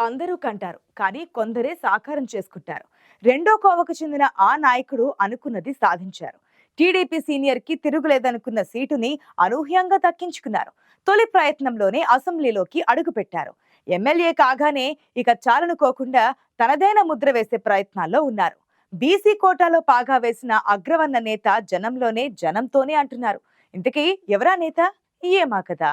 అందరూ కంటారు కానీ కొందరే సాకారం చేసుకుంటారు. రెండో కోవకు చెందిన ఆ నాయకుడు అనుకున్నది సాధించారు. టీడీపీ సీనియర్కి తిరుగులేదనుకున్న సీటుని అనూహ్యంగా దక్కించుకున్నారు. తొలి ప్రయత్నంలోనే అసెంబ్లీలోకి అడుగుపెట్టారు. ఎమ్మెల్యే కాగానే ఇక చాలనుకోకుండా తనదైన ముద్ర వేసే ప్రయత్నాల్లో ఉన్నారు. బీసీ కోటాలో పాగా వేసిన అగ్రవర్ణ నేత జనంలోనే జనంతోనే అంటున్నారు. ఇంతకీ ఎవరా నేత? ఏమా కదా.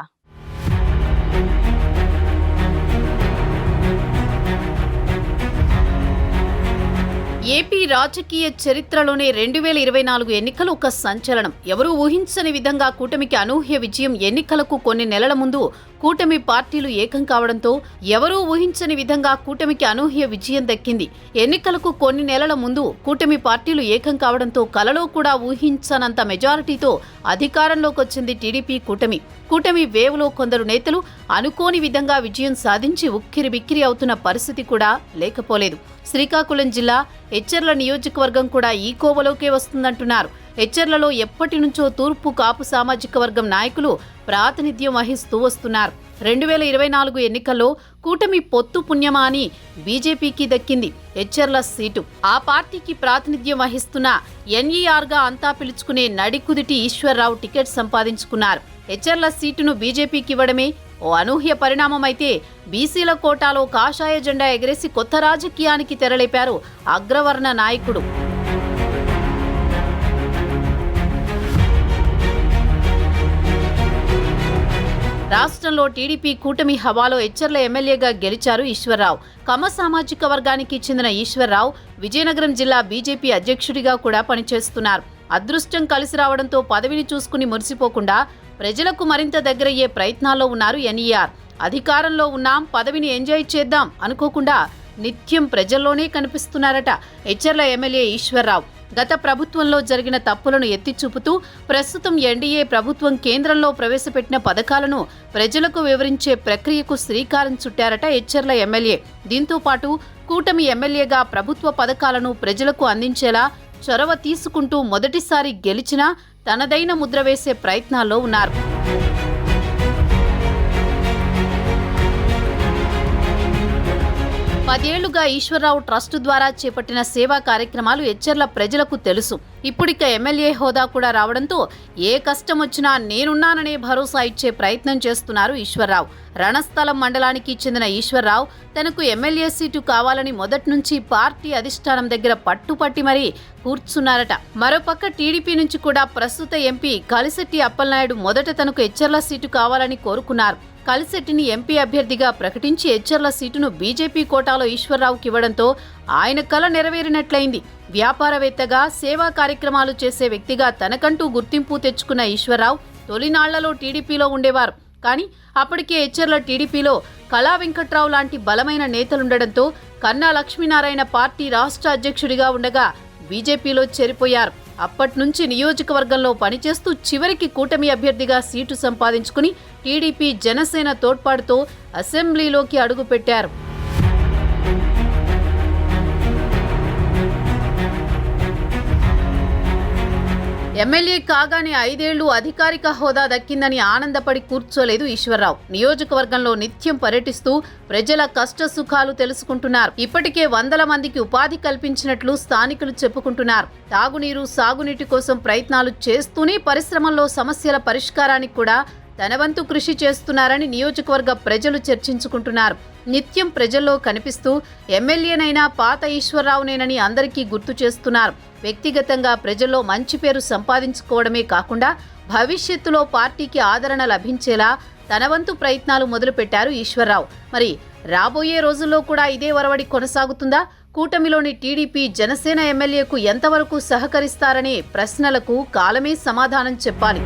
ఏపీ రాజకీయ చరిత్రలోనే రెండు వేల ఇరవై నాలుగు ఎన్నికలు ఒక సంచలనం. ఎవరూ ఊహించని విధంగా కూటమికి అనూహ్య విజయం ఎన్నికలకు కొన్ని నెలల ముందు కూటమి పార్టీలు ఏకం కావడంతో ఎవరూ ఊహించని విధంగా కూటమికి అనూహ్య విజయం దక్కింది. ఎన్నికలకు కొన్ని నెలల ముందు కూటమి పార్టీలు ఏకం కావడంతో కలలో కూడా ఊహించనంత మెజారిటీతో అధికారంలోకి వచ్చింది టీడీపీ కూటమి. కూటమి వేవ్లో కొందరు నేతలు అనుకోని విధంగా విజయం సాధించి ఉక్కిరి బిక్కిరి అవుతున్న పరిస్థితి కూడా లేకపోలేదు. శ్రీకాకుళం జిల్లా హెచ్చర్ల నియోజకవర్గం కూడా ఈ కోవలోకే వస్తుందంటున్నారు. హెచ్చర్లలో ఎప్పటి నుంచో తూర్పు కాపు సామాజిక వర్గం నాయకులు ప్రాతినిధ్యం వహిస్తూ వస్తున్నారు. రెండు వేల ఇరవై నాలుగు ఎన్నికల్లో కూటమి పొత్తు పుణ్యమా అని బీజేపీకి దక్కింది హెచ్చర్ల సీటు. ఆ పార్టీకి ప్రాతినిధ్యం వహిస్తున్న ఎన్ఈఆర్గా అంతా పిలుచుకునే నడికుదిటి ఈశ్వర్రావు టికెట్ సంపాదించుకున్నారు. హెచ్ఎర్ల సీటును బీజేపీకి ఇవ్వడమే ఓ అనూహ్య పరిణామమైతే బీసీల కోటాలో కాషాయ జెండా ఎగరేసి కొత్త రాజకీయానికి తెరలేపారు అగ్రవర్ణ నాయకుడు. రాష్ట్రంలో టీడీపీ కూటమి హవాలో హెచ్చర్ల ఎమ్మెల్యేగా గెలిచారు ఈశ్వర్రావు. కమ సామాజిక వర్గానికి చెందిన ఈశ్వర్రావు విజయనగరం జిల్లా బీజేపీ అధ్యక్షుడిగా కూడా పనిచేస్తున్నారు. అదృష్టం కలిసి రావడంతో పదవిని చూసుకుని మురిసిపోకుండా ప్రజలకు మరింత దగ్గరయ్యే ప్రయత్నాల్లో ఉన్నారు ఎన్ఈఆర్. అధికారంలో ఉన్నాం పదవిని ఎంజాయ్ చేద్దాం అనుకోకుండా నిత్యం ప్రజల్లోనే కనిపిస్తున్నారట హెచ్చర్ల ఎమ్మెల్యే ఈశ్వర్రావు. గత ప్రభుత్వంలో జరిగిన తప్పులను ఎత్తి చూపుతూ ప్రస్తుతం ఎన్డీఏ ప్రభుత్వం కేంద్రంలో ప్రవేశపెట్టిన పథకాలను ప్రజలకు వివరించే ప్రక్రియకు శ్రీకారం చుట్టారట హెచ్చర్ల ఎమ్మెల్యే. దీంతో పాటు కూటమి ఎమ్మెల్యేగా ప్రభుత్వ పథకాలను ప్రజలకు అందించేలా చొరవ తీసుకుంటూ మొదటిసారి గెలిచినా తనదైన ముద్ర వేసే ప్రయత్నాల్లో ఉన్నారు. పదేళ్ళుగా ఈశ్వరరావు ట్రస్ట్ ద్వారా చేపట్టిన సేవా కార్యక్రమాలు ఎచ్చర్ల ప్రజలకు తెలుసు. ఇప్పుడిక ఎమ్మెల్యే హోదా కూడా రావడంతో ఏ కష్టం వచ్చినా నేనున్నాననే భరోసా ఇచ్చే ప్రయత్నం చేస్తున్నారు ఈశ్వర్రావు. రణస్థలం మండలానికి చెందిన ఈశ్వర్రావు తనకు ఎమ్మెల్యే సీటు కావాలని మొదటి నుంచి పార్టీ అధిష్టానం దగ్గర పట్టుపట్టి మరీ కూర్చున్నారట. మరోపక్క టీడీపీ నుంచి కూడా ప్రస్తుత ఎంపీ కలిశెట్టి అప్పలనాయుడు మొదట తనకు ఎచ్చర్ల సీటు కావాలని కోరుకున్నారు. కలిశెట్టిని ఎంపీ అభ్యర్థిగా ప్రకటించి ఎచ్చర్ల సీటును బీజేపీ కోటాలో ఈశ్వరరావుకి ఇవ్వడంతో ఆయన కల నెరవేరినట్లయింది. వ్యాపారవేత్తగా సేవా కార్యక్రమాలు చేసే వ్యక్తిగా తనకంటూ గుర్తింపు తెచ్చుకున్న ఈశ్వరరావు తొలినాళ్ళలో టీడీపీలో ఉండేవారు. కానీ అప్పటికే హెచ్చర్ల టీడీపీలో కళా వెంకట్రావు లాంటి బలమైన నేతలుండడంతో కన్నా లక్ష్మీనారాయణ పార్టీ రాష్ట్ర అధ్యక్షుడిగా ఉండగా బీజేపీలో చేరిపోయారు. అప్పట్నుంచి నియోజకవర్గంలో పనిచేస్తూ చివరికి కూటమి అభ్యర్థిగా సీటు సంపాదించుకుని టీడీపీ జనసేన తోడ్పాటుతో అసెంబ్లీలోకి అడుగుపెట్టారు. ఎమ్మెల్యే కాగానే ఐదేళ్ళు అధికారిక హోదా దక్కిందని ఆనందపడి కూర్చోలేదు ఈశ్వరరావు. నియోజకవర్గంలో నిత్యం పర్యటిస్తూ ప్రజల కష్ట సుఖాలు తెలుసుకుంటున్నారు. ఇప్పటికే వందల మందికి ఉపాధి కల్పించినట్లు స్థానికులు చెప్పుకుంటున్నారు. తాగునీరు సాగునీటి కోసం ప్రయత్నాలు చేస్తూనే పరిశ్రమల్లో సమస్యల పరిష్కారానికి కూడా తన వంతు కృషి చేస్తున్నారని నియోజకవర్గ ప్రజలు చర్చించుకుంటున్నారు. నిత్యం ప్రజల్లో కనిపిస్తూ ఎమ్మెల్యేనైనా పాత ఈశ్వరరావునేనని అందరికీ గుర్తు చేస్తున్నారు. వ్యక్తిగతంగా ప్రజల్లో మంచి పేరు సంపాదించుకోవడమే కాకుండా భవిష్యత్తులో పార్టీకి ఆదరణ లభించేలా తన వంతు ప్రయత్నాలు మొదలుపెట్టారు ఈశ్వరరావు. మరి రాబోయే రోజుల్లో కూడా ఇదే వరవడి కొనసాగుతుందా? కూటమిలోని టీడీపీ జనసేన ఎమ్మెల్యేకు ఎంతవరకు సహకరిస్తారనే ప్రశ్నలకు కాలమే సమాధానం చెప్పాలి.